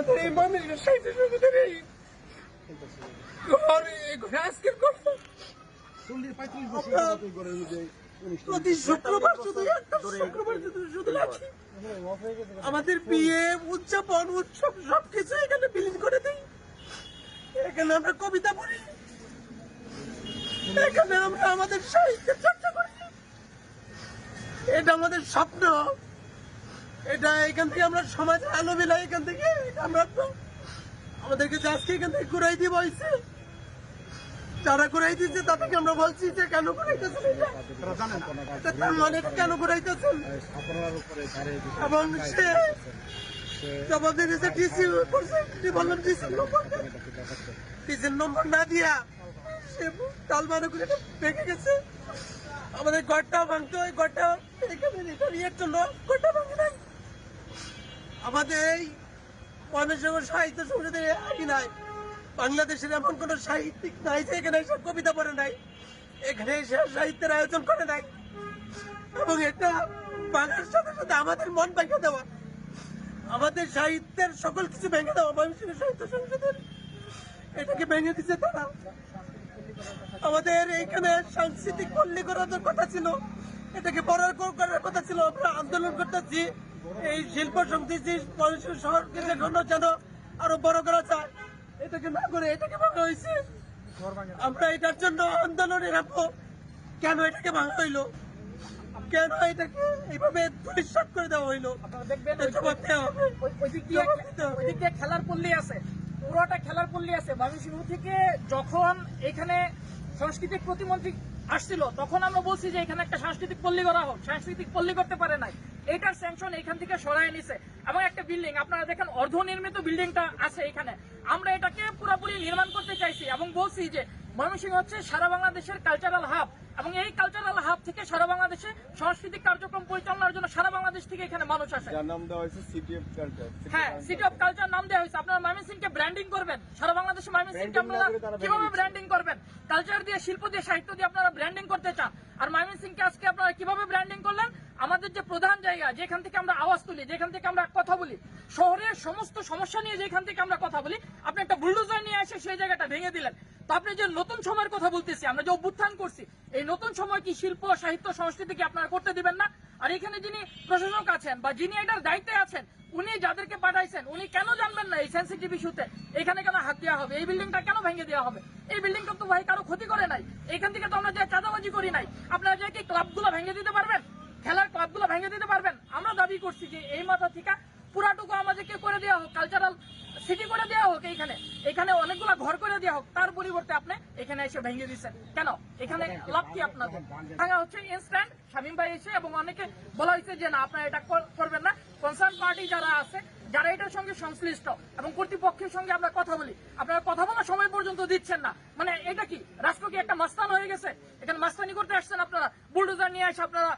আমাদের এই মানুষের সাহিত্য সঙ্গীতের এই ঘর ঘরে আজকের কথা প্রতি শুক্রবার শুধু একটা শুক্রবার শুধু রাখি। আমাদের বিয়ে উদযাপন উৎসব সবকিছু এখানে বিলীন করে দিই। এখানে আমরা কবিতা পড়ি। এখানে আমরা আমাদের সাহিত্যের চর্চা করি। এটা আমাদের স্বপ্ন। এটা এখান থেকে আমরা সমাজে আলো মিলাই এখান থেকে আমরা তো আমাদেরকে আজকে এখান থেকে ঘুরাই দিয়ে বলছে যারা ঘুরাই দিচ্ছে তাদেরকে আমরা বলছি যে কেন ঘুরাইতেছেন মানে কেন ঘুরাইতেছেন? এবং সে জবাব দিয়েছে ডিসি বললাম নম্বর ডিসির নম্বর না দিয়া সে তাল মানে করে ভেঙে গেছে। আমাদের ঘরটা ভাঙতো ওই ঘরটা এখানে জন্য আমাদের এই ময়মনসিংহ সাহিত্য সমিতিতে আই নাই। বাংলাদেশের এমন কোন সাহিত্যিক নাই যে এখানে এসে কবিতা পড়ে নাই, এখানে এসে সাহিত্যের আয়োজন করে নাই। এবং এটা বাংলার সাথে সাথে আমাদের মন ভেঙে দেওয়া, আমাদের সাহিত্যের সকল কিছু ভেঙে দেওয়া ময়মনসিংহ সাহিত্য সংসদের এটাকে ভেঙে দিচ্ছে তারা। আমাদের এইখানে সাংস্কৃতিক পল্লী করার কথা ছিল, এটাকে বড় করার কথা ছিল, আমরা আন্দোলন করতেছি। এই শিল্প সংস্কৃতি ময়মনসিংহ শহরকে যেন যেন আরও বড় করা যায় এটাকে না করে এটাকে ভাঙা হয়েছে? আমরা এটার জন্য আন্দোলনে রাখব কেন এটাকে ভাঙা হইল? কেন এটাকে এইভাবে পরিষ্কার করে দেওয়া হইল? দেখবেন খেলার পল্লী আছে। পুরোটা খেলার পল্লী আছে। ময়মনসিংহ থেকে যখন এখানে সাংস্কৃতিক প্রতিমন্ত্রী আসছিল তখন আমরা বলছি যে এখানে একটা সাংস্কৃতিক পল্লী করা হোক। সাংস্কৃতিক পল্লী করতে পারে নাই। এটার স্যাংশন এখান থেকে সরায় নিছে। এবং একটা বিল্ডিং আপনারা দেখেন অর্ধনির্মিত বিল্ডিংটা আছে এখানে। আমরা এটাকে পুরোপুরি নির্মাণ করতে চাইছি এবং বলছি যে ময়মনসিংহ হচ্ছে সারা বাংলাদেশের কালচারাল হাব এবং এই থেকে সারা বাংলাদেশে সাংস্কৃতিক কার্যক্রম পরিচালনার জন্য সারা বাংলাদেশ থেকে এখানে মানুষ আসে। যার নাম দেওয়া হয়েছে সিটি অফ কালচার হ্যাঁ সিটি অফ কালচার নাম দেওয়া হয়েছে। আপনারা ময়মনসিংহকে ব্র্যান্ডিং করবেন। সারা বাংলাদেশে ময়মনসিংহকে আপনারা কীভাবে ব্র্যান্ডিং করবেন? কালচার দিয়ে শিল্প দিয়ে সাহিত্য দিয়ে আপনারা ব্র্যান্ডিং করতে চান। আর ময়মনসিংহকে আজকে আপনারা কীভাবে ব্র্যান্ডিং করলেন? আমাদের যে প্রধান জায়গা যেখান থেকে আমরা আওয়াজ তুলি যেখান থেকে আমরা কথা বলি শহরের সমস্ত সমস্যা নিয়ে যেখান থেকে আমরা কথা বলি আপনি একটা বুলডোজার নিয়ে এসে সেই জায়গাটা ভেঙে দিলেন। আপনি যে নতুন সময়ের কথা বলতেছি, আমরা যে অভ্যুত্থান করছি, এই নতুন সময় কি শিল্প, সাহিত্য, সংস্কৃতি কি আপনারা করতে দিবেন না? আর এখানে যিনি প্রশাসক আছেন বা যিনি এটার দায়িত্বে আছেন, উনি যাদেরকে পাঠাইছেন, উনি কেন জানবেন না এই সেন্সিটিভ ইস্যুতে এখানে কেন হাত দেওয়া হবে? এই বিল্ডিংটা কেন ভেঙে দেওয়া হবে? এই বিল্ডিংটা তো ভাই কারও ক্ষতি করে নাই। এখান থেকে তো আমরা যে চাঁদাবাজি করি নাই। আপনারা যে কি ক্লাবগুলো ভেঙে দিতে পারবেন? খেলার ক্লাবগুলো ভেঙে দিতে পারবেন? আমরা দাবি করছি যে এই মাথা থেকে পুরাটুকু আমাদেরকে করে দেওয়া হোক। কালচারাল সিটি করে দেওয়া হোক এইখানে। এখানে অনেকগুলা ঘর করে দেওয়া হোক, তার পরিবর্তে আপনি এখানে এসে ভেঙে দিচ্ছেন। কেন? এখানে লাভ কি আপনাদের? ভাঙা হচ্ছে ইনস্ট্যান্ট শামীম ভাই এসে এবং অনেকে বলা হয়েছে যে, না, আপনারা এটা করবেন না। কনসার্ন পার্টি যারা আছে, যারা এটার সঙ্গে সংশ্লিষ্ট এবং কর্তৃপক্ষের সঙ্গে আমরা কথা বলি, আপনারা কথা বলার সময় পর্যন্ত দিচ্ছেন না। মানে এটা কি? রাষ্ট্র কি একটা মাস্তান হয়ে গেছে? এখানে মাস্তানি করতে আসছেন আপনারা? বুলডোজার নিয়ে এসে আপনারা